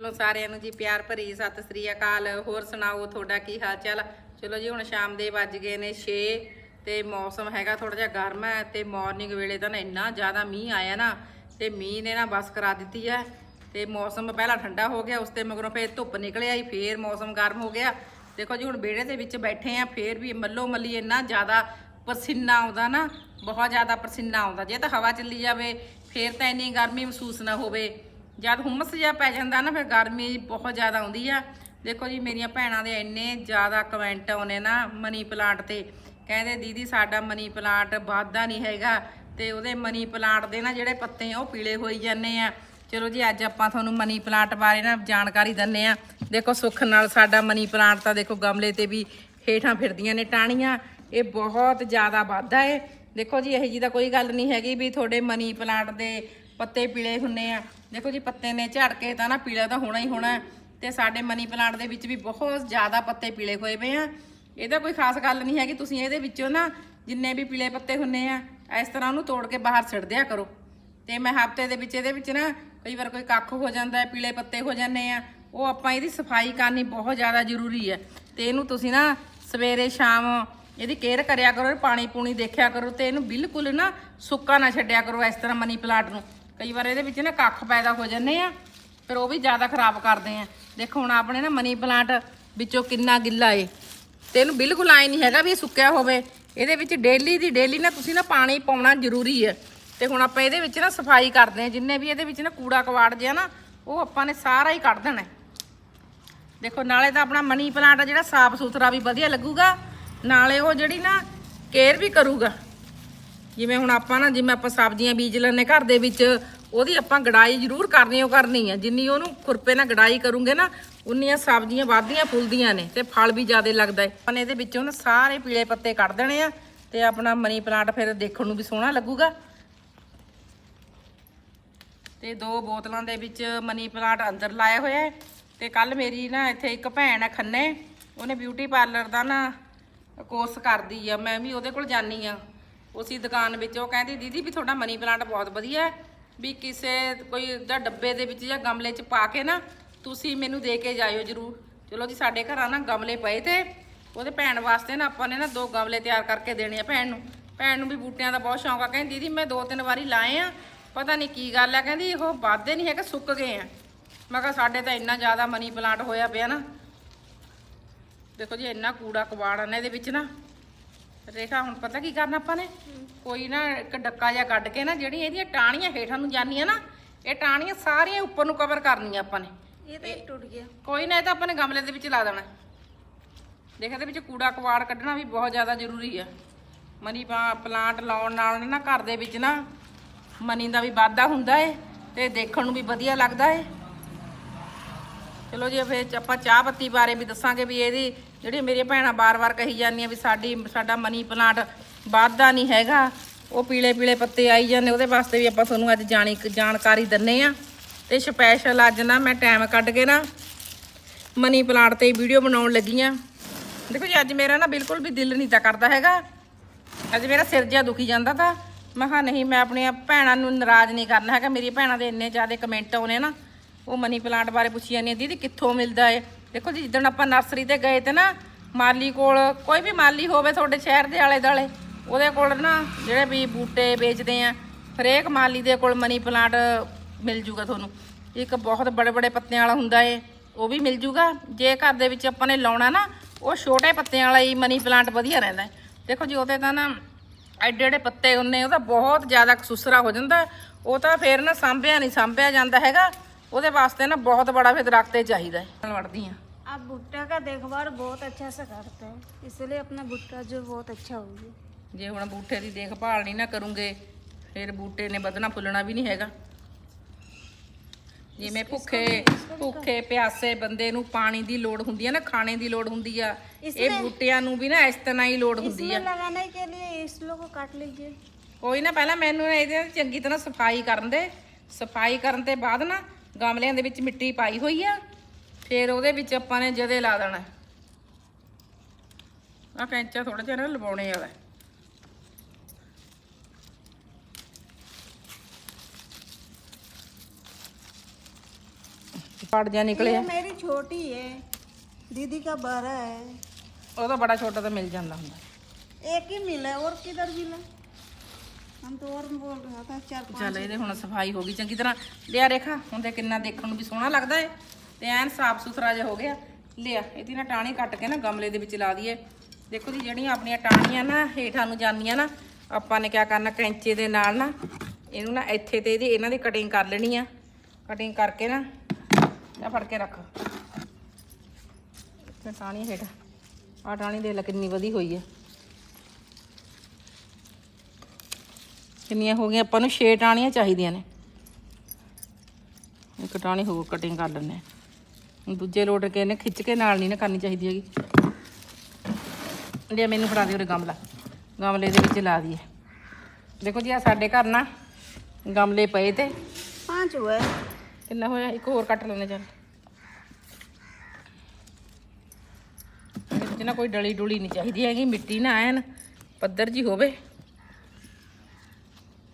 ਚਲੋ ਸਾਰਿਆਂ ਨੂੰ ਜੀ ਪਿਆਰ ਭਰੀ ਸਤਿ ਸ੍ਰੀ ਅਕਾਲ। ਹੋਰ ਸੁਣਾਓ, ਤੁਹਾਡਾ ਕੀ ਹਾਲ ਚਾਲ? ਚਲੋ ਜੀ, ਹੁਣ ਸ਼ਾਮ ਦੇ ਵੱਜ ਗਏ ਨੇ 6 ਤੇ ਮੌਸਮ ਹੈਗਾ ਥੋੜਾ ਜਿਹਾ ਗਰਮ ਹੈ ਤੇ ਮਾਰਨਿੰਗ ਵੇਲੇ ਤਾਂ ਨਾ ਇੰਨਾ ਜ਼ਿਆਦਾ ਮੀਂਹ ਆਇਆ ਨਾ ਤੇ ਮੀਂਹ ਨੇ ਨਾ ਬਸ ਕਰਾ ਦਿੱਤੀ ਹੈ ਤੇ ਮੌਸਮ ਪਹਿਲਾਂ ਠੰਡਾ ਹੋ ਗਿਆ, ਉਸ ਤੇ ਮਗਰੋਂ ਫੇਰ ਧੁੱਪ ਨਿਕਲਿਆ ਆਈ ਫੇਰ ਮੌਸਮ ਗਰਮ ਹੋ ਗਿਆ। ਦੇਖੋ ਜੀ, ਹੁਣ ਵਿਹੜੇ ਦੇ ਵਿੱਚ ਬੈਠੇ ਆ ਫੇਰ ਵੀ ਮੱਲੋ ਮੱਲੀ ਇੰਨਾ ਜ਼ਿਆਦਾ ਪਸੀਨਾ ਆਉਂਦਾ ਨਾ, ਬਹੁਤ ਜ਼ਿਆਦਾ ਪਸੀਨਾ ਆਉਂਦਾ। ਜੇ ਤਾਂ ਹਵਾ ਚੱਲੀ ਜਾਵੇ, ਫੇਰ ਤਾਂ ਇੰਨੀ ਗਰਮੀ ਮਹਿਸੂਸ ਨਾ ਹੋਵੇ। ਜਦ ਹੁਮਸ ਜਿਹਾ ਪੈ ਜਾਂਦਾ ਨਾ, ਫਿਰ ਗਰਮੀ ਬਹੁਤ ਜ਼ਿਆਦਾ ਆਉਂਦੀ ਆ। ਦੇਖੋ ਜੀ, ਮੇਰੀਆਂ ਭੈਣਾਂ ਦੇ ਇੰਨੇ ਜ਼ਿਆਦਾ ਕਮੈਂਟ ਆਉਨੇ ਨਾ ਮਨੀ ਪਲਾਂਟ ਤੇ। ਕਹਿੰਦੇ, ਦੀਦੀ, ਸਾਡਾ ਮਨੀ ਪਲਾਂਟ ਵਾਧਾ ਨਹੀਂ ਹੈਗਾ। ਤੇ ਉਹਦੇ ਮਨੀ ਪਲਾਂਟ ਦੇ ਨਾ ਜਿਹੜੇ ਪੱਤੇ ਉਹ ਪੀਲੇ ਹੋਈ ਜਾਂਦੇ ਆ। ਚਲੋ ਜੀ, ਅੱਜ ਆਪਾਂ ਤੁਹਾਨੂੰ ਮਨੀ ਪਲਾਂਟ ਬਾਰੇ ਨਾ ਜਾਣਕਾਰੀ ਦਿੰਨੇ ਆ। ਦੇਖੋ, ਸੁੱਖ ਨਾਲ ਸਾਡਾ ਮਨੀ ਪਲਾਂਟ ਤਾਂ ਦੇਖੋ ਗਮਲੇ ਤੇ ਵੀ ਹੇਠਾਂ ਫਿਰਦੀਆਂ ਨੇ ਟਾਹਣੀਆਂ। ਇਹ ਬਹੁਤ ਜ਼ਿਆਦਾ ਵਾਧਾ ਏ। ਦੇਖੋ ਜੀ, ਇਹੋ ਜੀ ਤਾਂ ਕੋਈ ਗੱਲ ਨਹੀਂ ਹੈਗੀ ਵੀ ਤੁਹਾਡੇ ਮਨੀ ਪਲਾਂਟ ਦੇ ਪੱਤੇ ਪੀਲੇ ਹੁੰਨੇ ਆ। ਦੇਖੋ ਜੀ, ਪੱਤੇ ਨੇ ਝੜ ਕੇ ਤਾਂ ਨਾ ਪੀਲਾ ਤਾਂ ਹੋਣਾ ਹੀ ਹੋਣਾ। ਹੈ। ਤੇ ਸਾਡੇ ਮਨੀ ਪਲਾਂਟ ਦੇ ਵਿੱਚ ਵੀ ਬਹੁਤ ਜ਼ਿਆਦਾ ਪੱਤੇ ਪੀਲੇ ਹੋਏ ਪਏ ਆ। ਇਹਦਾ ਕੋਈ ਖਾਸ ਗੱਲ ਨਹੀਂ ਹੈਗੀ, ਤੁਸੀਂ ਇਹਦੇ ਵਿੱਚੋਂ ਨਾ ਜਿੰਨੇ ਵੀ ਪੀਲੇ ਪੱਤੇ ਹੁੰਨੇ ਆ, ਇਸ ਤਰ੍ਹਾਂ ਉਹਨੂੰ ਤੋੜ ਕੇ ਬਾਹਰ ਛੱਡ ਦਿਆ ਕਰੋ। ਤੇ ਮੈਂ ਹਫ਼ਤੇ ਦੇ ਵਿੱਚ ਇਹਦੇ ਵਿੱਚ ਨਾ ਕਈ ਵਾਰ ਕੋਈ ਕੱਖ ਹੋ ਜਾਂਦਾ ਪੀਲੇ ਪੱਤੇ ਹੋ ਜਾਂਦੇ ਆ, ਉਹ ਆਪਾਂ ਇਹਦੀ ਸਫ਼ਾਈ ਕਰਨੀ ਬਹੁਤ ਜ਼ਿਆਦਾ ਜ਼ਰੂਰੀ ਹੈ। ਤੇ ਇਹਨੂੰ ਤੁਸੀਂ ਨਾ ਸਵੇਰੇ, ਸ਼ਾਮ ਇਹਦੀ ਕੇਅਰ ਕਰਿਆ ਕਰੋ ਪਾਣੀ ਪੂਣੀ ਦੇਖਿਆ ਕਰੋ ਤੇ ਇਹਨੂੰ ਬਿਲਕੁਲ ਨਾ ਸੁੱਕਾ ਨਾ ਛੱਡਿਆ ਕਰੋ ਇਸ ਤਰ੍ਹਾਂ ਮਨੀ ਪਲਾਂਟ ਨੂੰ। ਕਈ ਵਾਰ ਇਹਦੇ ਵਿੱਚ ਨਾ ਕੱਖ ਪੈਦਾ ਹੋ ਜਾਂਦੇ ਆ, ਫਿਰ ਉਹ ਵੀ ਜ਼ਿਆਦਾ ਖਰਾਬ ਕਰਦੇ ਆ। ਦੇਖੋ, ਹੁਣ ਆਪਣੇ ਨਾ ਮਨੀ ਪਲਾਂਟ ਵਿੱਚੋਂ ਕਿੰਨਾ ਗਿੱਲਾ ਏ। ਤੇ ਇਹਨੂੰ ਬਿਲਕੁਲ ਆਏ ਨਹੀਂ ਹੈਗਾ ਵੀ ਇਹ ਸੁੱਕਿਆ ਹੋਵੇ। ਇਹਦੇ ਵਿੱਚ ਡੇਲੀ ਦੀ ਡੇਲੀ ਨਾ ਤੁਸੀਂ ਨਾ ਪਾਣੀ ਪਾਉਣਾ ਜ਼ਰੂਰੀ ਹੈ ਤੇ ਹੁਣ ਆਪਾਂ ਇਹਦੇ ਵਿੱਚ ਨਾ ਸਫ਼ਾਈ ਕਰਦੇ ਆ, ਜਿੰਨੇ ਵੀ ਇਹਦੇ ਵਿੱਚ ਨਾ ਕੂੜਾ ਕਵਾੜ ਜਿਆ ਨਾ, ਉਹ ਆਪਾਂ ਨੇ ਸਾਰਾ ਹੀ ਕੱਢ ਦੇਣਾ ਦੇਖੋ, ਨਾਲੇ ਤਾਂ ਆਪਣਾ ਮਨੀ ਪਲਾਂਟ ਆ ਜਿਹੜਾ ਸਾਫ਼ ਸੁਥਰਾ ਵੀ ਵਧੀਆ ਲੱਗੂਗਾ। ਨਾਲੇ ਉਹ ਜਿਹੜੀ ਨਾ ਕੇਅਰ ਵੀ ਕਰੂਗਾ। ਜਿਵੇਂ ਹੁਣ ਆਪਾਂ ਨਾ, ਜਿਵੇਂ ਆਪਾਂ ਸਬਜ਼ੀਆਂ ਬੀਜ ਲੈਂਦੇ ਘਰ ਦੇ ਵਿੱਚ, ਉਹਦੀ ਆਪਾਂ ਗੜਾਈ ਜ਼ਰੂਰ ਕਰਨੀ, ਉਹ ਕਰਨੀ ਆ। ਜਿੰਨੀ ਉਹਨੂੰ ਖੁਰਪੇ ਨਾਲ ਗੜਾਈ ਕਰੂੰਗੇ ਨਾ, ਉਨੀਆਂ ਸਬਜ਼ੀਆਂ ਵੱਧਦੀਆਂ ਫੁੱਲਦੀਆਂ ਨੇ ਤੇ ਫਲ ਵੀ ਜ਼ਿਆਦਾ ਲੱਗਦਾ ਹੈ ਆਪਾਂ ਇਹਦੇ ਵਿੱਚੋਂ ਨਾ ਸਾਰੇ ਪੀਲੇ ਪੱਤੇ ਕੱਢ ਦੇਣੇ ਆ ਤੇ ਆਪਣਾ ਮਨੀ ਪਲਾਂਟ ਫਿਰ ਦੇਖਣ ਨੂੰ ਵੀ ਸੋਹਣਾ ਲੱਗੂਗਾ। ਤੇ ਦੋ ਬੋਤਲਾਂ ਦੇ ਵਿੱਚ ਮਨੀ ਪਲਾਂਟ ਅੰਦਰ ਲਾਇਆ ਹੋਇਆ ਹੈ ਤੇ ਕੱਲ ਮੇਰੀ ਨਾ ਇੱਥੇ ਇੱਕ ਭੈਣ ਹੈ ਖੰਨੇ, ਉਹਨੇ ਬਿਊਟੀ ਪਾਰਲਰ ਦਾ ਨਾ ਕੋਰਸ ਕਰਦੀ ਆ। ਮੈਂ ਵੀ ਉਹਦੇ ਕੋਲ ਜਾਨੀ ਆ। ਉਸੇ ਦੁਕਾਨ ਵਿੱਚ ਉਹ ਕਹਿੰਦੀ, ਦੀਦੀ ਵੀ ਤੁਹਾਡਾ ਮਨੀ ਪਲਾਂਟ ਬਹੁਤ ਵਧੀਆ ਹੈ, ਵੀ ਕਿਸੇ ਕੋਈ ਜਾਂ ਡੱਬੇ ਦੇ ਵਿੱਚ ਜਾਂ ਗਮਲੇ 'ਚ ਪਾ ਕੇ ਨਾ ਤੁਸੀਂ ਮੈਨੂੰ ਦੇ ਕੇ ਜਾਇਓ ਜਰੂਰ। ਚਲੋ ਜੀ, ਸਾਡੇ ਘਰਾਂ ਨਾ ਗਮਲੇ ਪਏ ਤੇ ਉਹਦੇ ਭੈਣ ਵਾਸਤੇ ਨਾ ਆਪਾਂ ਨੇ ਨਾ ਦੋ ਗਮਲੇ ਤਿਆਰ ਕਰਕੇ ਦੇਣੇ ਆ ਭੈਣ ਨੂੰ। ਭੈਣ ਨੂੰ ਵੀ ਬੂਟਿਆਂ ਦਾ ਬਹੁਤ ਸ਼ੌਂਕ ਆ, ਕਹਿੰਦੀ, ਦੀਦੀ, ਮੈਂ ਦੋ ਤਿੰਨ ਵਾਰੀ ਲਾਏ ਆ, ਪਤਾ ਨਹੀਂ ਕੀ ਗੱਲ ਆ। ਕਹਿੰਦੀ, ਉਹ ਵੱਧਦੇ ਨਹੀਂ ਹੈਗੇ, ਸੁੱਕ ਗਏ ਆ। ਮੈਂ ਕਿਹਾ, ਸਾਡੇ ਤਾਂ ਇੰਨਾ ਜ਼ਿਆਦਾ ਮਨੀ ਪਲਾਂਟ ਹੋਇਆ ਪਿਆ ਨਾ। ਦੇਖੋ ਜੀ, ਇੰਨਾ ਕੂੜਾ ਕਵਾੜ ਆ ਨਾ ਇਹਦੇ ਵਿੱਚ ਨਾ। ਰੇਖਾ ਹੁਣ ਪਤਾ ਕੀ ਕਰਨਾ ਆਪਾਂ ਨੇ? ਕੋਈ ਨਾ ਇੱਕ ਡੱਕਾ ਜਿਹਾ ਕੱਢ ਕੇ ਨਾ ਜਿਹੜੀ ਇਹਦੀਆਂ ਟਾਹਣੀਆਂ ਹੇਠਾਂ ਨੂੰ ਜਾਂਦੀਆਂ ਨਾ ਇਹ ਟਾਹਣੀਆਂ ਸਾਰੀਆਂ ਉੱਪਰ ਨੂੰ ਕਵਰ ਕਰਨੀਆਂ ਆਪਾਂ ਨੇ। ਇਹ ਤਾਂ ਟੁੱਟ ਗਿਆ। ਕੋਈ ਨਾ ਇਹ ਤਾਂ ਆਪਾਂ ਨੇ ਗਮਲੇ ਦੇ ਵਿੱਚ ਲਾ ਦੇਣਾ। ਦੇਖ ਇਹਦੇ ਵਿੱਚ ਕੂੜਾ ਕਵਾੜ ਕੱਢਣਾ ਵੀ ਬਹੁਤ ਜ਼ਿਆਦਾ ਜ਼ਰੂਰੀ ਆ। ਮਨੀ ਪਲਾਂਟ ਲਾਉਣ ਨਾਲ ਨਾ ਘਰ ਦੇ ਵਿੱਚ ਨਾ ਮਨੀ ਦਾ ਵੀ ਵਾਧਾ ਹੁੰਦਾ ਏ ਤੇ ਦੇਖਣ ਨੂੰ ਵੀ ਵਧੀਆ ਲੱਗਦਾ ਏ। ਚਲੋ ਜੀ ਫਿਰ ਆਪਾਂ ਚਾਹ ਪੱਤੀ ਬਾਰੇ ਵੀ ਦੱਸਾਂਗੇ ਵੀ ਇਹਦੀ ਜਿਹੜੀ ਮੇਰੀਆਂ ਭੈਣਾਂ ਬਾਰ-ਬਾਰ ਕਹੀ ਜਾਂਦੀਆਂ ਵੀ ਸਾਡੀ, ਸਾਡਾ ਮਨੀ ਪਲਾਂਟ ਵਾਧਾ ਨਹੀਂ ਹੈਗਾ, ਉਹ ਪੀਲੇ ਪੀਲੇ ਪੱਤੇ ਆਈ ਜਾਂਦੇ, ਉਹਦੇ ਵਾਸਤੇ ਵੀ ਆਪਾਂ ਤੁਹਾਨੂੰ ਅੱਜ ਜਾਣੀ, ਜਾਣਕਾਰੀ ਦਿੰਨੇ ਆ। ਤੇ ਸਪੈਸ਼ਲ ਅੱਜ ਨਾ ਮੈਂ ਟਾਈਮ ਕੱਢ ਕੇ ਨਾ ਮਨੀ ਪਲਾਂਟ ਤੇ ਵੀਡੀਓ ਬਣਾਉਣ ਲੱਗੀ ਆ। ਦੇਖੋ ਜੀ, ਅੱਜ ਮੇਰਾ ਨਾ ਬਿਲਕੁਲ ਵੀ ਦਿਲ ਨਹੀਂ ਤਾਂ ਕਰਦਾ ਹੈਗਾ। ਅੱਜ ਮੇਰਾ ਸਿਰ ਜਿਹਾ ਦੁਖੀ ਜਾਂਦਾ ਤਾਂ, ਮੈਂ ਕਿਹਾ ਨਹੀਂ, ਮੈਂ ਆਪਣੀਆਂ ਭੈਣਾਂ ਨੂੰ ਨਾਰਾਜ਼ ਨਹੀਂ ਕਰਨਾ ਹੈਗਾ। ਮੇਰੀ ਭੈਣਾਂ ਦੇ ਇੰਨੇ ਜ਼ਿਆਦਾ ਕਮੈਂਟ ਆਉਨੇ ਨਾ, ਉਹ ਮਨੀ ਪਲਾਂਟ ਬਾਰੇ ਪੁੱਛੀ ਜਾਂਦੀਆਂ, ਦੀਦੀ ਕਿੱਥੋਂ ਮਿਲਦਾ ਏ? ਦੇਖੋ ਜੀ ਜਿੱਦਣ ਆਪਾਂ ਨਰਸਰੀ ਤੇ ਗਏ ਤੇ ਨਾ, ਮਾਲੀ ਕੋਲ ਕੋਈ ਵੀ ਮਾਲੀ ਹੋਵੇ ਤੁਹਾਡੇ ਸ਼ਹਿਰ ਦੇ ਆਲੇ ਦਾਲੇ ਉਹਦੇ ਕੋਲ ਨਾ ਜਿਹੜੇ ਵੀ ਬੂਟੇ ਵੇਚਦੇ ਆ, ਹਰੇਕ ਮਾਲੀ ਦੇ ਕੋਲ ਮਨੀ ਪਲਾਂਟ ਮਿਲ ਜੂਗਾ ਤੁਹਾਨੂੰ। ਇੱਕ ਬਹੁਤ ਬੜੇ ਬੜੇ ਪੱਤਿਆਂ ਵਾਲਾ ਹੁੰਦਾ ਏ, ਉਹ ਵੀ ਮਿਲ ਜੂਗਾ। ਜੇ ਘਰ ਦੇ ਵਿੱਚ ਆਪਾਂ ਨੇ ਲਾਉਣਾ ਨਾ, ਉਹ ਛੋਟੇ ਪੱਤਿਆਂ ਵਾਲਾ ਹੀ ਮਨੀ ਪਲਾਂਟ ਵਧੀਆ ਰਹਿੰਦਾ ਦੇਖੋ ਜੀ ਉਹਦੇ ਤਾਂ ਨਾ ਐਡੇ ਐਡੇ ਪੱਤੇ ਹੁੰਨੇ ਉਹਦਾ ਬਹੁਤ ਜ਼ਿਆਦਾ ਸੁਸਰਾ ਹੋ ਜਾਂਦਾ। ਉਹ ਤਾਂ ਫੇਰ ਨਾ ਸਾਂਭਿਆ ਨਹੀਂ ਸਾਂਭਿਆ ਜਾਂਦਾ ਹੈਗਾ। ਉਹਦੇ ਵਾਸਤੇ ਨਾ ਬਹੁਤ ਬੜਾ ਫਿਰ ਦਰਖਤ ਹੀ ਚਾਹੀਦਾ ਹੈ ਨਾਲ ਵੜਦੀ ਆ आप भुट्टा का देखभाल बहुत अच्छा से करते हैं इसलिए अपना भुट्टा जो बहुत अच्छा होगी ਜੇ ਹੁਣ ਬੂਟੇ ਦੀ ਦੇਖਭਾਲ ਨਹੀਂ ਨਾ ਕਰੂੰਗੇ ਫਿਰ ਬੂਟੇ ਨੇ ਵਧਣਾ ਫੁੱਲਣਾ ਵੀ ਨਹੀਂ ਹੈਗਾ ਜਿਵੇਂ ਭੁੱਖੇ ਭੁੱਖੇ ਪਿਆਸੇ ਬੰਦੇ ਨੂੰ ਪਾਣੀ ਦੀ ਲੋੜ ਹੁੰਦੀ ਆ ਨਾ ਖਾਣੇ ਦੀ ਲੋੜ ਹੁੰਦੀ ਆ ਇਹ ਬੂਟਿਆਂ ਨੂੰ ਵੀ ਨਾ ਇਸ ਤਰ੍ਹਾਂ ਹੀ ਲੋੜ ਹੁੰਦੀ इसमें ਆ लगाने के लिए इस लोग को काट लीजिए ਕੋਈ ਨਾ ਪਹਿਲਾਂ ਮੈਨੂੰ ਇਹਦੇ ਚੰਗੀ ਤਰ੍ਹਾਂ ਸਫਾਈ ਕਰਨ ਦੇ ਸਫਾਈ ਕਰਨ ਤੇ ਬਾਅਦ ਨਾ ਗਮਲਿਆਂ ਦੇ ਵਿੱਚ ਮਿੱਟੀ ਪਾਈ ਹੋਈ ਆ ਫਿਰ ਉਹਦੇ ਵਿੱਚ ਆਪਾਂ ਨੇ ਜਦੇ ਲਾ ਦੇਣਾ ਆ ਕੈਂਚਾ ਥੋੜਾ ਜਿਹਾ ਨਾ ਲਵਾਉਣੇ ਵਾਲਾ ਪੜ ਜਾ ਨਿਕਲੇ ਆ मेरी छोटी है दीदी का बड़ा है ਉਹਦਾ ਬੜਾ ਛੋਟਾ ਤਾਂ ਮਿਲ ਜਾਂਦਾ ਹੁੰਦਾ एक ही मिला है और किधर मिला ਬੋਲ ਰਹਾ ਤਾਂ ਸਫ਼ਾਈ ਹੋ ਗਈ। ਚੰਗੀ ਤਰ੍ਹਾਂ ਲਿਆ ਰੇਖਾ, ਹੁਣ ਤੇ ਕਿੰਨਾ ਦੇਖਣ ਨੂੰ ਵੀ ਸੋਹਣਾ ਲੱਗਦਾ ਏ। ਸਾਫ਼ ਸੁਥਰਾ ਜਿਹਾ ਹੋ ਗਿਆ। ਲਿਆ, ਇਹਦੀ ਨਾ ਟਾਹਣੀ ਕੱਟ ਕੇ ਨਾ ਗਮਲੇ ਦੇ ਵਿੱਚ ਲਾ ਦਈਏ। ਜੀ, ਜਿਹੜੀਆਂ ਆਪਣੀਆਂ ਟਾਹਣੀਆਂ ਨਾ, ਹੇਠਾਂ ਨੂੰ ਜਾਂਦੀਆਂ ਨਾ, ਆਪਾਂ ਨੇ ਕੀ ਕਰਨਾ, ਕੈਂਚੇ ਦੇ ਨਾਲ ਨਾ, ਇਹਨੂੰ ਨਾ ਇੱਥੇ ਤੇ ਇਹਦੀ, ਇਹਨਾਂ ਦੀ ਕਟਿੰਗ ਕਰ ਲੈਣੀ ਆ। ਕਟਿੰਗ ਕਰਕੇ ਨਾ ਫੜ ਕੇ ਰੱਖ। ਤੇ ਟਾਹਣੀ ਹੇਠ ਆ ਟਾਹਣੀ ਦੇ ਲ ਕਿੰਨੀ ਵਧੀ ਹੋਈ ਹੈ ਕਿੰਨੀਆਂ ਹੋ ਗਈਆਂ ਆਪਾਂ ਨੂੰ 6 ਟਾਣੀਆਂ ਚਾਹੀਦੀਆਂ ਨੇ। ਇੱਕ ਟਾਣੀ ਹੋਰ ਕਟਿੰਗ ਕਰ ਲੈਣੇ ਦੂਜੇ ਲੋਟ ਕੇ ਨੇ ਖਿੱਚ ਕੇ ਨਾਲ ਨਹੀਂ ਨਾ ਕਰਨੀ ਚਾਹੀਦੀ ਹੈਗੀ। ਲਿਆ ਮੈਨੂੰ ਫੜਾ ਦਿਓ ਰੇ ਗਮਲਾ। ਗਮਲੇ ਦੇ ਵਿੱਚ ਲਾ ਦਈਏ। ਦੇਖੋ ਜੀ ਆ ਸਾਡੇ ਘਰ ਨਾ ਗਮਲੇ ਪਏ ਤੇ। ਪੰਜ ਹੋਏ। ਕਿੰਨਾ ਹੋਇਆ? ਇੱਕ ਹੋਰ ਕੱਟ ਲੈਣੇ ਚੱਲ। ਇਹਦੇ ਨਾ ਕੋਈ ਡਲੀ ਡੁਲੀ ਨਹੀਂ ਚਾਹੀਦੀ ਹੈਗੀ ਮਿੱਟੀ ਨਾ ਐਨ ਪੱਧਰ ਜੀ ਹੋਵੇ।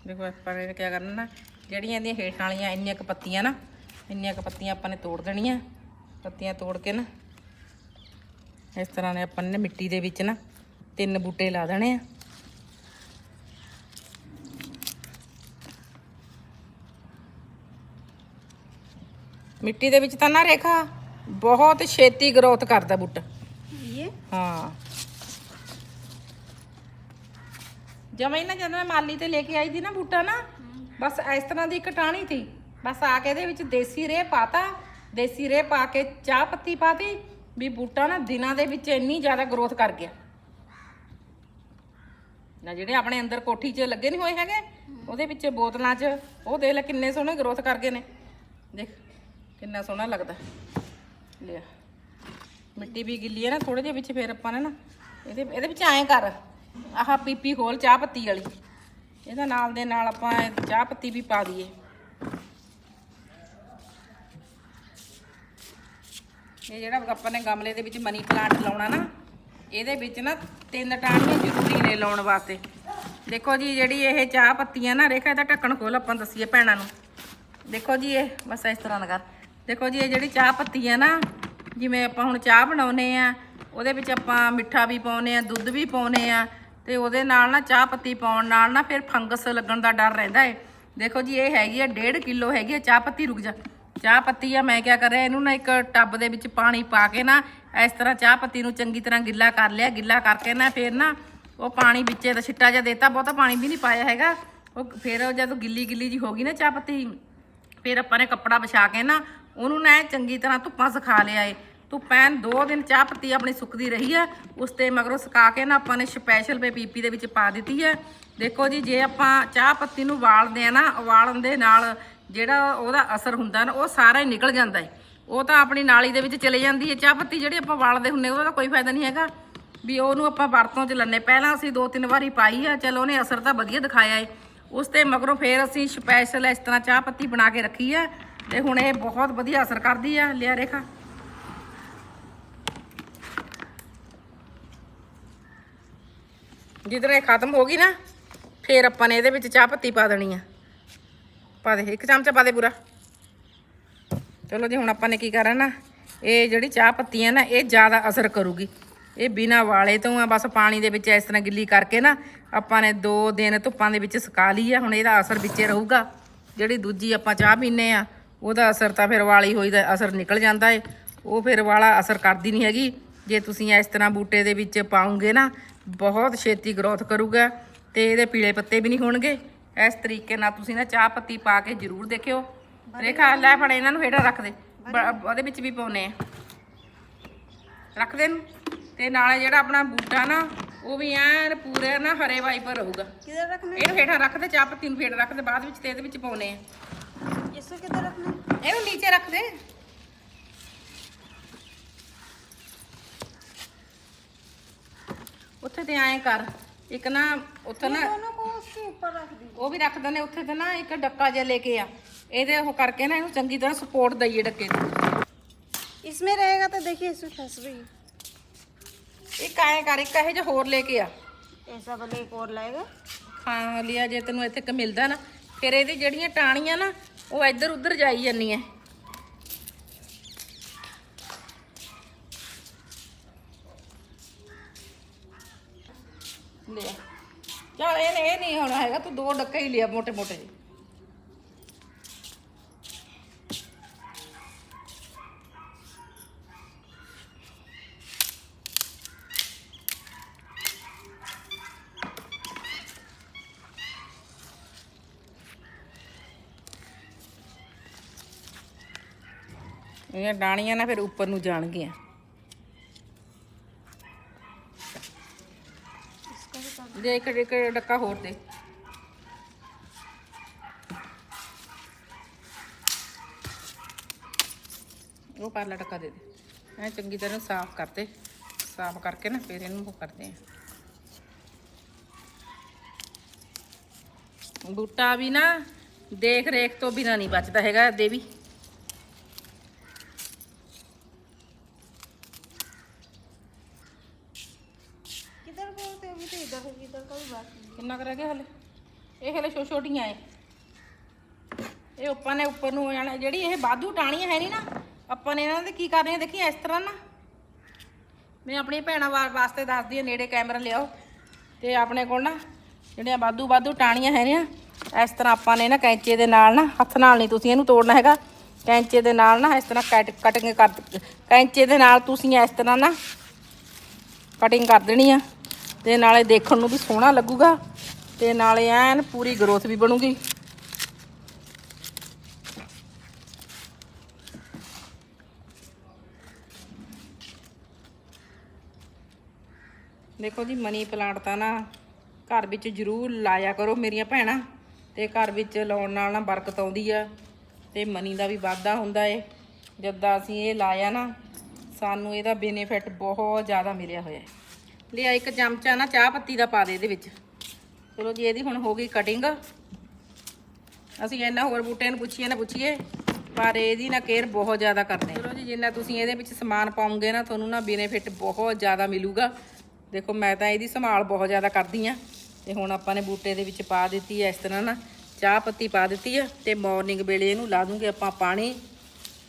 ਦੇਖੋ ਆਪਾਂ ਨੇ ਕੀ ਕਰਨਾ ਨਾ ਜਿਹੜੀਆਂ ਇਹਦੀਆਂ ਹੇਠ ਵਾਲੀਆਂ ਇੰਨੀਆਂ ਕੁ ਪੱਤੀਆਂ ਨਾ ਇੰਨੀਆਂ ਕੁ ਪੱਤੀਆਂ ਆਪਾਂ ਨੇ ਤੋੜ ਦੇਣੀਆਂ ਪੱਤੀਆਂ ਤੋੜ ਕੇ ਨਾ ਇਸ ਤਰ੍ਹਾਂ ਨੇ ਆਪਾਂ ਨੇ ਮਿੱਟੀ ਦੇ ਵਿੱਚ ਨਾ ਤਿੰਨ ਬੂਟੇ ਲਾ ਦੇਣੇ ਆ। ਮਿੱਟੀ ਦੇ ਵਿੱਚ ਤਾਂ ਨਾ ਰੇਖਾ ਬਹੁਤ ਛੇਤੀ ਗਰੋਥ ਕਰਦਾ ਬੂਟਾ। ये ਹਾਂ। ਜਮਾ ਹੀ ਨਾ ਜਦੋਂ ਮੈਂ ਮਾਲੀ ਤੇ ਲੈ ਕੇ ਆਈ ਸੀ ਨਾ ਬੂਟਾ ਨਾ, ਬਸ ਇਸ ਤਰ੍ਹਾਂ ਦੀ ਕਟਾਣੀ ਸੀ। ਬਸ ਆ ਕੇ ਇਹਦੇ ਵਿੱਚ ਦੇਸੀ ਰੇਹ ਪਾਤਾ, ਦੇਸੀ ਰੇਹ ਪਾ ਕੇ ਚਾਹ ਪੱਤੀ ਪਾਤੀ, ਵੀ ਬੂਟਾ ਨਾ ਦਿਨਾਂ ਦੇ ਵਿੱਚ ਇੰਨੀ ਜ਼ਿਆਦਾ ਗਰੋਥ ਕਰ ਗਿਆ। ਨਾ ਜਿਹੜੇ ਆਪਣੇ ਅੰਦਰ ਕੋਠੀ 'ਚ ਲੱਗੇ ਨਹੀਂ ਹੋਏ ਹੈਗੇ, ਉਹਦੇ ਵਿੱਚ ਬੋਤਲਾਂ 'ਚ, ਉਹ ਦੇਖ ਲੈ ਕਿੰਨੇ ਸੋਹਣੇ ਗਰੋਥ ਕਰ ਗਏ ਨੇ। ਦੇਖ, ਕਿੰਨਾ ਸੋਹਣਾ ਲੱਗਦਾ। ਲਿਆ। ਮਿੱਟੀ ਵੀ ਗਿੱਲੀ ਹੈ ਨਾ ਥੋੜੇ ਜਿਹੇ ਵਿੱਚ ਫੇਰ ਆਪਾਂ ਨੇ ਨਾ, ਇਹਦੇ ਇਹਦੇ ਵਿੱਚ ਐਂ ਕਰ। ਆਹ ਪੀਪੀ ਖੋਲ ਚਾਹ ਪੱਤੀ ਵਾਲੀ। ਇਹਦਾ ਨਾਲ ਦੇ ਨਾਲ ਆਪਾਂ ਚਾਹ ਪੱਤੀ ਵੀ ਪਾ ਦਈਏ। ਇਹ ਜਿਹੜਾ ਆਪਾਂ ਨੇ ਗਮਲੇ ਦੇ ਵਿੱਚ ਮਨੀ ਪਲਾਂਟ ਲਾਉਣਾ ਨਾ, ਇਹਦੇ ਵਿੱਚ ਨਾ ਤਿੰਨ ਟਾਹਣੀਆਂ ਜ਼ਰੂਰੀ ਨੇ ਲਾਉਣ ਵਾਸਤੇ। ਦੇਖੋ ਜੀ, ਜਿਹੜੀ ਇਹ ਚਾਹ ਪੱਤੀਆਂ ਨਾ, ਰੇਖਾ, ਇਹਦਾ ਢੱਕਣ ਖੋਲ ਆਪਾਂ ਦੱਸੀਏ ਭੈਣਾਂ ਨੂੰ। ਦੇਖੋ ਜੀ, ਇਹ ਬਸ ਇਸ ਤਰ੍ਹਾਂ ਦਾ ਲਗਾ ਦੇਖੋ ਜੀ, ਇਹ ਜਿਹੜੀ ਚਾਹ ਪੱਤੀ ਆ ਨਾ, ਜਿਵੇਂ ਆਪਾਂ ਹੁਣ ਚਾਹ ਬਣਾਉਨੇ ਆ, ਉਹਦੇ ਵਿੱਚ ਆਪਾਂ ਮਿੱਠਾ ਵੀ ਪਾਉਨੇ ਆ, ਦੁੱਧ ਵੀ ਪਾਉਨੇ ਆ ਤੇ ਉਹਦੇ ਨਾਲ ਨਾ ਚਾਹ ਪੱਤੀ ਪਾਉਣ ਨਾਲ ਨਾ ਫਿਰ ਫੰਗਸ ਲੱਗਣ ਦਾ ਡਰ ਰਹਿੰਦਾ ਏ। ਦੇਖੋ ਜੀ, ਇਹ ਹੈਗੀ ਆ 1.5 ਕਿਲੋ ਹੈਗੀ ਆ, ਚਾਹ ਪੱਤੀ ਰੁਕ ਜਾ। ਚਾਹ ਪੱਤੀ ਆ, ਮੈਂ ਕਿਆ ਕਰਿਆ ਇਹਨੂੰ ਨਾ ਇੱਕ ਟੱਬ ਦੇ ਵਿੱਚ ਪਾਣੀ ਪਾ ਕੇ ਨਾ ਇਸ ਤਰ੍ਹਾਂ ਚਾਹ ਪੱਤੀ ਨੂੰ ਚੰਗੀ ਤਰ੍ਹਾਂ ਗਿੱਲਾ ਕਰ ਲਿਆ, ਗਿੱਲਾ ਕਰਕੇ ਨਾ ਫਿਰ ਨਾ ਉਹ ਪਾਣੀ ਵਿੱਚੇ ਦਾ ਛਿੱਟਾ ਜਿਹਾ ਦੇਤਾ, ਬਹੁਤਾ ਪਾਣੀ ਵੀ ਨਹੀਂ ਪਾਇਆ ਹੈਗਾ। ਉਹ ਫਿਰ ਜਦੋਂ ਗਿੱਲੀ ਗਿੱਲੀ ਜੀ ਹੋ ਗਈ ਨਾ ਚਾਹ ਪੱਤੀ, ਫਿਰ ਆਪਾਂ ਨੇ ਕੱਪੜਾ ਵਿਛਾ ਕੇ ਨਾ ਉਹਨੂੰ ਨਾ ਚੰਗੀ ਤਰ੍ਹਾਂ ਧੁੱਪਾਂ ਸੁਕਾ ਲਿਆ ਏ। ਧੁੱਪ ਐਨ ਦੋ ਦਿਨ ਚਾਹ ਪੱਤੀ ਆਪਣੀ ਸੁੱਕਦੀ ਰਹੀ ਹੈ ਉਸ ਤੇ ਮਗਰੋਂ ਸੁਕਾ ਕੇ ਨਾ ਆਪਾਂ ਨੇ ਸਪੈਸ਼ਲ ਪੇ ਪੀਪੀ ਦੇ ਵਿੱਚ ਪਾ ਦਿੱਤੀ ਹੈ ਦੇਖੋ ਜੀ, ਜੇ ਆਪਾਂ ਚਾਹ ਪੱਤੀ ਨੂੰ ਵਾਲਦੇ ਆ ਨਾ, ਉਬਾਲਣ ਦੇ ਨਾਲ ਜਿਹੜਾ ਉਹਦਾ ਅਸਰ ਹੁੰਦਾ ਨਾ, ਉਹ ਸਾਰਾ ਹੀ ਨਿਕਲ ਜਾਂਦਾ ਹੈ ਉਹ ਤਾਂ ਆਪਣੀ ਨਾਲੀ ਦੇ ਵਿੱਚ ਚਲੇ ਜਾਂਦੀ ਹੈ ਚਾਹ ਪੱਤੀ ਜਿਹੜੀ ਆਪਾਂ ਵਾਲਦੇ ਹੁੰਨੇ ਉਹਦਾ ਤਾਂ ਕੋਈ ਫਾਇਦਾ ਨਹੀਂ ਹੈਗਾ। ਵੀ ਉਹਨੂੰ ਆਪਾਂ ਵਰਤੋਂ ਚ ਲੈਣੇ ਪਹਿਲਾਂ ਅਸੀਂ ਦੋ ਤਿੰਨ ਵਾਰੀ ਪਾਈ ਆ, ਚਲੋ ਉਹਨੇ ਅਸਰ ਤਾਂ ਵਧੀਆ ਦਿਖਾਇਆ ਏ। ਉਸ ਤੇ ਮਗਰੋਂ ਫੇਰ ਅਸੀਂ ਸਪੈਸ਼ਲ ਇਸ ਤਰ੍ਹਾਂ ਚਾਹ ਪੱਤੀ ਬਣਾ ਕੇ ਰੱਖੀ ਆ, ਤੇ ਹੁਣ ਇਹ ਬਹੁਤ ਵਧੀਆ ਅਸਰ ਕਰਦੀ ਆ। ਲਿਆ ਰੇਖਾ। ਜਿੱਦਣ ਇਹ ਖਤਮ ਹੋ ਗਈ ਨਾ, ਫੇਰ ਆਪਾਂ ਨੇ ਇਹਦੇ ਵਿੱਚ ਚਾਹ ਪੱਤੀ ਪਾ ਦੇਣੀ ਆ। ਪਾ ਦੇ, ਇੱਕ ਚਮਚਾ ਪਾ ਦੇ ਪੂਰਾ। ਚਲੋ ਜੀ, ਹੁਣ ਆਪਾਂ ਨੇ ਕੀ ਕਰਨਾ ਇਹ ਜਿਹੜੀ ਚਾਹ ਪੱਤੀ ਹੈ ਨਾ, ਇਹ ਜ਼ਿਆਦਾ ਅਸਰ ਕਰੂਗੀ। ਇਹ ਬਿਨਾ ਵਾਲੇ ਤੋਂ ਆ, ਬਸ ਪਾਣੀ ਦੇ ਵਿੱਚ ਇਸ ਤਰ੍ਹਾਂ ਗਿੱਲੀ ਕਰਕੇ ਨਾ, ਆਪਾਂ ਨੇ 2 ਦਿਨ ਧੁੱਪਾਂ ਦੇ ਵਿੱਚ ਸੁਕਾ ਲਈ ਆ, ਹੁਣ ਇਹਦਾ ਅਸਰ ਵਿੱਚੇ ਰਹੂਗਾ। ਜਿਹੜੀ ਦੂਜੀ ਆਪਾਂ ਚਾਹ ਪੀਨੇ ਆ, ਉਹਦਾ ਅਸਰ ਤਾਂ ਫਿਰ ਵਾਲੀ ਹੋਈ ਦਾ ਅਸਰ ਨਿਕਲ ਜਾਂਦਾ ਏ। ਉਹ ਫਿਰ ਵਾਲਾ ਅਸਰ ਕਰਦੀ ਨਹੀਂ ਹੈਗੀ। ਜੇ ਤੁਸੀਂ ਇਸ ਤਰ੍ਹਾਂ ਬੂਟੇ ਦੇ ਵਿੱਚ ਪਾਉਂਗੇ ਨਾ ਬਹੁਤ ਛੇਤੀ ਗਰੋਥ ਕਰੂਗਾ ਤੇ ਇਹਦੇ ਪੀਲੇ ਪੱਤੇ ਵੀ ਨਹੀਂ ਹੋਣਗੇ ਇਸ ਤਰੀਕੇ ਨਾਲ ਤੁਸੀਂ ਨਾ ਚਾਹ ਪੱਤੀ ਪਾ ਕੇ ਜ਼ਰੂਰ ਦੇਖਿਓ ਰੇਖਾ ਲੈ ਫੜ ਇਹਨਾਂ ਨੂੰ ਹੇਠਾਂ ਰੱਖ ਦੇ ਬ- ਉਹਦੇ ਵਿੱਚ ਵੀ ਪਾਉਨੇ ਆ ਰੱਖ ਦੇ ਨੂੰ ਤੇ ਨਾਲੇ ਜਿਹੜਾ ਆਪਣਾ ਬੂਟਾ ਨਾ ਉਹ ਵੀ ਐਨ ਪੂਰੇ ਨਾ ਹਰੇ ਵਾਈਪਰ ਰਹੂਗਾ किधर रखना ਇਹਨੂੰ ਹੇਠਾਂ ਰੱਖ ਦੇ ਚਾਹ ਪੱਤੀ ਨੂੰ ਫੇਰ ਰੱਖ ਦੇ ਬਾਅਦ ਵਿੱਚ ਤੇ ਇਹਦੇ ਵਿੱਚ ਪਾਉਨੇ ਆ है इसको किधर रखना है? ਇਹਨੂੰ ਨੀਚੇ ਰੱਖ ਦੇ ਉੱਥੇ ਤੇ ਐਂ ਕਰ ਇੱਕ ਨਾ ਉੱਥੇ ਨਾ दोनों को उसके ऊपर रख दी ਉਹ ਵੀ ਰੱਖ ਦਿੰਦੇ ਉੱਥੇ ਤੇ ਨਾ ਇੱਕ ਡੱਕਾ ਜਿਹਾ ਲੈ ਕੇ ਆ ਇਹਦੇ ਉਹ ਕਰਕੇ ਨਾ ਇਹਨੂੰ ਚੰਗੀ ਤਰ੍ਹਾਂ ਸਪੋਰਟ ਦਈਏ ਡੱਕੇ ਦੀ इसमें रहेगा तो देखिए इसमें फंस रही ਇੱਕ ਐਂ ਕਰ ਇੱਕ ਇਹੋ ਜਿਹਾ ਹੋਰ ਲੈ ਕੇ ਆ ऐसा वाले एक और लाएगा ਹਾਂ ਲਿਆ ਜੇ ਤੈਨੂੰ ਇੱਥੇ ਕ ਮਿਲਦਾ ਨਾ ਫਿਰ ਇਹਦੀ ਜਿਹੜੀਆਂ ਟਾਣੀਆਂ ਨਾ ਉਹ ਇੱਧਰ ਉੱਧਰ ਜਾਈ ਜਾਂਦੀਆਂ ਚੱਲ ਇਹ ਇਹ ਨਹੀਂ ਹੋਣਾ ਹੈਗਾ, ਤੂੰ ਦੋ ਡੱਕੇ ਹੀ ਲਿਆ ਮੋਟੇ ਮੋਟੇ। ਜਿਹੇ ਇਹ ਡਾਣੀਆਂ ਨਾ ਫਿਰ ਉੱਪਰ ਨੂੰ ਜਾਣਗੀਆਂ। ਦੇ ਇੱਕ ਇੱਕ ਡੱਕਾ ਹੋਰ ਦੇ। ਉਹ ਪਰਲਾ ਡੱਕਾ ਦੇ ਦੇ। ਐ ਚੰਗੀ ਤਰ੍ਹਾਂ ਸਾਫ਼ ਕਰਦੇ ਸਾਫ਼ ਕਰਕੇ ਨਾ ਫਿਰ ਇਹਨੂੰ ਉਹ ਕਰਦੇ ਆ। ਬੂਟਾ ਵੀ ਨਾ ਦੇਖ ਰੇਖ ਤੋਂ ਬਿਨਾ ਨਹੀਂ ਬਚਦਾ ਹੈਗਾ ਦੇਵੀ। ਉੱਪਰ ਨੂੰ ਹੋ ਜਾਣਾ, ਜਿਹੜੀ ਇਹ ਬਾਦੂ ਟਾਣੀਆਂ ਹੈ ਨਹੀਂ ਨਾ, ਆਪਾਂ ਨੇ ਇਹਨਾਂ ਦੇ ਕੀ ਕਰਨੇ ਆ ਦੇਖੀ, ਇਸ ਤਰ੍ਹਾਂ ਨਾ। ਮੈਂ ਆਪਣੀ ਭੈਣਾਂ ਵਾ- ਵਾਸਤੇ ਦੱਸਦੀ ਆ, ਨੇੜੇ ਕੈਮਰਾ ਲਿਆਓ। ਤੇ ਆਪਣੇ ਕੋਲ ਨਾ ਜਿਹੜੀਆਂ ਬਾਦੂ ਬਾਦੂ ਟਾਣੀਆਂ ਹੈ ਨੇ ਇਸ ਤਰ੍ਹਾਂ ਆਪਾਂ ਨੇ ਨਾ ਕੈਂਚੇ ਦੇ ਨਾਲ ਨਾ, ਹੱਥ ਨਾਲ ਨਹੀਂ ਤੁਸੀਂ ਇਹਨੂੰ ਤੋੜਨਾ ਹੈਗਾ। ਕੈਂਚੇ ਦੇ ਨਾਲ ਨਾ ਇਸ ਤਰ੍ਹਾਂ ਕੱਟ, ਕਟਿੰਗ ਕਰ, ਕੈਂਚੇ ਦੇ ਨਾਲ ਤੁਸੀਂ ਇਸ ਤਰ੍ਹਾਂ ਨਾ ਕਟਿੰਗ ਕਰ ਦੇਣੀ ਆ। ਤੇ ਨਾਲੇ ਦੇਖਣ ਨੂੰ ਵੀ ਸੋਹਣਾ ਲੱਗੂਗਾ। ਤੇ ਨਾਲੇ ਐਨ ਪੂਰੀ ਗਰੋਥ ਵੀ ਬਣੂਗੀ। ਦੇਖੋ ਜੀ ਮਨੀ ਪਲਾਂਟ ਤਾਂ ਨਾ ਘਰ ਵਿੱਚ ਜ਼ਰੂਰ ਲਾਇਆ ਕਰੋ ਮੇਰੀਆਂ ਭੈਣਾਂ, ਤੇ ਘਰ ਵਿੱਚ ਲਾਉਣ ਨਾਲ ਨਾ ਬਰਕਤ ਆਉਂਦੀ ਆ, ਤੇ ਮਨੀ ਦਾ ਵੀ ਵਾਧਾ ਹੁੰਦਾ ਏ। ਜਦਾਂ ਅਸੀਂ ਇਹ ਲਾਇਆ ਨਾ, ਸਾਨੂੰ ਇਹਦਾ ਬੈਨੀਫਿਟ ਬਹੁਤ ਜ਼ਿਆਦਾ ਮਿਲਿਆ ਹੋਇਆ ਹੈ ਲਿਆ ਇੱਕ ਚਮਚਾ ਨਾ ਚਾਹ ਪੱਤੀ ਦਾ ਪਾ ਦੇ ਇਹਦੇ ਵਿੱਚ। ਚਲੋ ਜੀ, ਇਹਦੀ ਹੁਣ ਹੋ ਗਈ ਕਟਿੰਗ ਅਸੀਂ ਇਹਨਾਂ ਹੋਰ ਬੂਟਿਆਂ ਨੂੰ ਪੁੱਛੀਏ, ਨਾ ਪੁੱਛੀਏ, ਪਰ ਇਹਦੀ ਨਾ ਕੇਅਰ ਬਹੁਤ ਜ਼ਿਆਦਾ ਕਰਦੇ ਚਲੋ ਜੀ, ਜਿੰਨਾ ਤੁਸੀਂ ਇਹਦੇ ਵਿੱਚ ਸਮਾਨ ਪਾਉਂਗੇ ਨਾ, ਤੁਹਾਨੂੰ ਨਾ ਬੈਨੀਫਿਟ ਬਹੁਤ ਜ਼ਿਆਦਾ ਮਿਲੂਗਾ। ਦੇਖੋ ਮੈਂ ਤਾਂ ਇਹਦੀ ਸੰਭਾਲ ਬਹੁਤ ਜ਼ਿਆਦਾ ਕਰਦੀ ਆ ਤੇ ਹੁਣ ਆਪਾਂ ਨੇ ਬੂਟੇ ਦੇ ਵਿੱਚ ਪਾ ਦਿੱਤੀ ਹੈ ਇਸ ਤਰ੍ਹਾਂ ਨਾ ਚਾਹ ਪੱਤੀ ਪਾ ਦਿੱਤੀ ਹੈ ਤੇ ਮਾਰਨਿੰਗ ਵੇਲੇ ਇਹਨੂੰ ਲਾ ਦੂੰਗੇ ਆਪਾਂ ਪਾਣੀ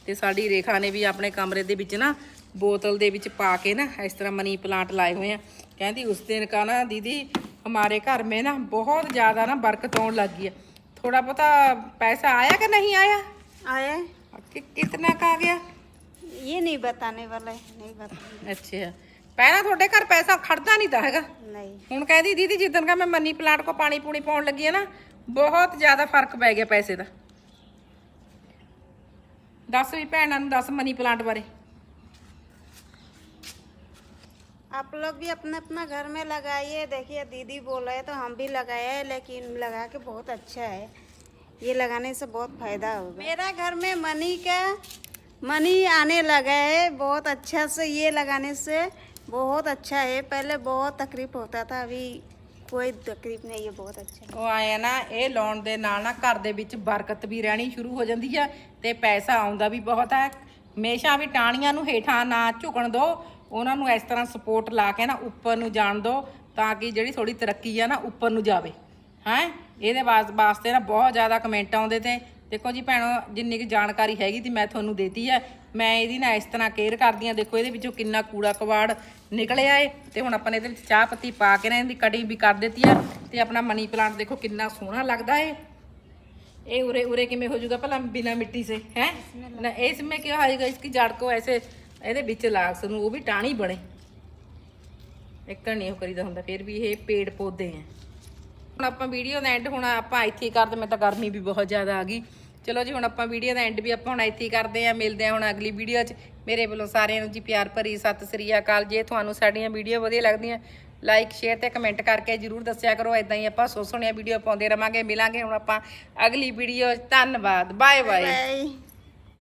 ਤੇ ਸਾਡੀ ਰੇਖਾ ਨੇ ਵੀ ਆਪਣੇ ਕਮਰੇ ਦੇ ਵਿੱਚ ਨਾ ਬੋਤਲ ਦੇ ਵਿੱਚ ਪਾ ਕੇ ਨਾ ਇਸ ਤਰ੍ਹਾਂ ਮਨੀ ਪਲਾਂਟ ਲਾਏ ਹੋਏ ਆ ਕਹਿੰਦੀ ਉਸ ਦਿਨ ਕਾ ਨਾ ਦੀਦੀ ਹਮਾਰੇ ਘਰ में ना बहुत ज़्यादा ना बरकत आने लगी है थोड़ा पता पैसा आया कि नहीं आया आया कि, कितना का आ गया ये नहीं बताने वाला है नहीं बताने ਅੱਛਾ ਪਹਿਲਾਂ ਤੁਹਾਡੇ ਘਰ ਪੈਸਾ ਖੜਦਾ ਨਹੀਂ ਤਾਂ ਹੈਗਾ नहीं ਹੁਣ ਕਹਿੰਦੀ ਦੀਦੀ ਜਿੱਦਣ ਕਾ ਮੈਂ ਮਨੀ ਪਲਾਂਟ ਕੋ ਪਾਣੀ ਪੂਣੀ ਪਾਉਣ ਲੱਗੀ ਹੈ ਨਾ ਬਹੁਤ ਜ਼ਿਆਦਾ ਫਰਕ ਪੈ ਗਿਆ ਪੈਸੇ ਦਾ ਦੱਸ ਵੀ ਭੈਣਾਂ ਨੂੰ ਦੱਸ ਮਨੀ ਪਲਾਂਟ ਬਾਰੇ आप लोग भी अपना अपना घर में लगाइए देखिए दीदी बोल रहे तो हम भी लगाए हैं लेकिन लगा के बहुत अच्छा है ये लगाने से बहुत फायदा होगा मेरा घर में मनी का मनी आने लगा है बहुत अच्छा से ये लगाने से बहुत अच्छा है पहले बहुत तकलीफ होता था अभी कोई तकलीफ नहीं है बहुत अच्छा है ਉਹ ਆਏ ਆ ਨਾ ਇਹ ਲਾਉਣ ਦੇ ਨਾਲ ਨਾ ਘਰ ਦੇ ਵਿੱਚ ਬਰਕਤ ਵੀ ਰਹਿਣੀ ਸ਼ੁਰੂ ਹੋ ਜਾਂਦੀ ਆ ਤੇ ਪੈਸਾ ਆਉਂਦਾ ਵੀ ਬਹੁਤ ਹੈ ਹਮੇਸ਼ਾ ਵੀ ਟਾਣੀਆਂ ਨੂੰ ਹੇਠਾਂ ਨਾ ਝੁਕਣ ਦਿਓ ਉਹਨਾਂ ਨੂੰ ਇਸ ਤਰ੍ਹਾਂ ਸਪੋਰਟ ਲਾ ਕੇ ਨਾ ਉੱਪਰ ਨੂੰ ਜਾਣ ਦਿਓ ਤਾਂ ਕਿ ਜਿਹੜੀ ਥੋੜੀ ਤਰੱਕੀ ਆ ਨਾ ਉੱਪਰ ਨੂੰ ਜਾਵੇ ਹੈ ਇਹਦੇ ਵਾਸ- ਵਾਸਤੇ ਨਾ ਬਹੁਤ ਜ਼ਿਆਦਾ ਕਮੈਂਟ ਆਉਂਦੇ ਤੇ ਦੇਖੋ ਜੀ ਭੈਣੋ ਜਿੰਨੀ ਕੁ ਜਾਣਕਾਰੀ ਹੈਗੀ ਤੀ ਮੈਂ ਤੁਹਾਨੂੰ ਦੇਤੀ ਹੈ ਮੈਂ ਇਹਦੀ ਨਾ ਇਸ ਤਰ੍ਹਾਂ ਕੇਅਰ ਕਰਦੀ ਆ ਦੇਖੋ ਇਹਦੇ ਵਿੱਚੋਂ ਕਿੰਨਾ ਕੂੜਾ ਕਵਾੜ ਨਿਕਲਿਆ ਏ ਤੇ ਹੁਣ ਆਪਾਂ ਨੇ ਇਹਦੇ ਵਿੱਚ ਚਾਹ ਪੱਤੀ ਪਾ ਕੇ ਨਾ ਇਹਦੀ ਕਟਿੰਗ ਵੀ ਕਰ ਦਿੱਤੀ ਆ ਤੇ ਆਪਣਾ ਮਨੀ ਪਲਾਂਟ ਦੇਖੋ ਕਿੰਨਾ ਸੋਹਣਾ ਲੱਗਦਾ ਏ। ਇਹ ਉਰੇ ਉਰੇ ਕਿਵੇਂ ਹੋ ਜਾਊਗਾ ਭਲਾ ਬਿਨਾ ਮਿੱਟੀ ਸੇ, ਹੈ? ਨਾ ਇਸ ਵਿੱਚ ਕੀ ਹੋਏਗਾ ਇਸ ਕਿ ਜੜ ਕੋ ਐਸੇ ਇਹਦੇ ਵਿੱਚ ਲਾਕਸ ਨੂੰ ਉਹ ਵੀ ਟਾਣੀ ਬਣੇ। ਇੱਕ ਨਹੀਂ ਉਹ ਕਰੀਦਾ ਹੁੰਦਾ, ਫਿਰ ਵੀ ਇਹ ਪੇੜ ਪੌਦੇ ਆ। ਹੁਣ ਆਪਾਂ ਵੀਡੀਓ ਦਾ ਐਂਡ ਹੁਣ, ਆਪਾਂ ਇੱਥੇ ਕਰਦੇ, ਮੈਂ ਤਾਂ ਗਰਮੀ ਵੀ ਬਹੁਤ ਜ਼ਿਆਦਾ ਆ ਗਈ। ਚਲੋ ਜੀ, ਹੁਣ ਆਪਾਂ ਵੀਡੀਓ ਦਾ ਐਂਡ ਵੀ ਆਪਾਂ ਹੁਣ ਇੱਥੇ ਹੀ ਕਰਦੇ ਆ ਮਿਲਦੇ ਆ ਹੁਣ ਅਗਲੀ ਵੀਡੀਓ 'ਚ। ਮੇਰੇ ਵੱਲੋਂ ਸਾਰਿਆਂ ਨੂੰ ਜੀ ਪਿਆਰ ਭਰੀ ਸਤਿ ਸ੍ਰੀ ਅਕਾਲ ਜੇ। ਤੁਹਾਨੂੰ ਸਾਡੀਆਂ ਵੀਡੀਓ ਵਧੀਆ ਲੱਗਦੀਆਂ ਲਾਈਕ ਸ਼ੇਅਰ ਤੇ ਕਮੈਂਟ ਕਰਕੇ ਜਰੂਰ ਦੱਸਿਆ ਕਰੋ। ਇਦਾਂ ਹੀ ਆਪਾਂ ਸੋ ਸੋਹਣੀਆਂ ਵੀਡੀਓ ਪਾਉਂਦੇ ਰਵਾਂਗੇ। ਮਿਲਾਂਗੇ ਹੁਣ ਆਪਾਂ ਅਗਲੀ ਵੀਡੀਓ 'ਚ। ਧੰਨਵਾਦ। Bye bye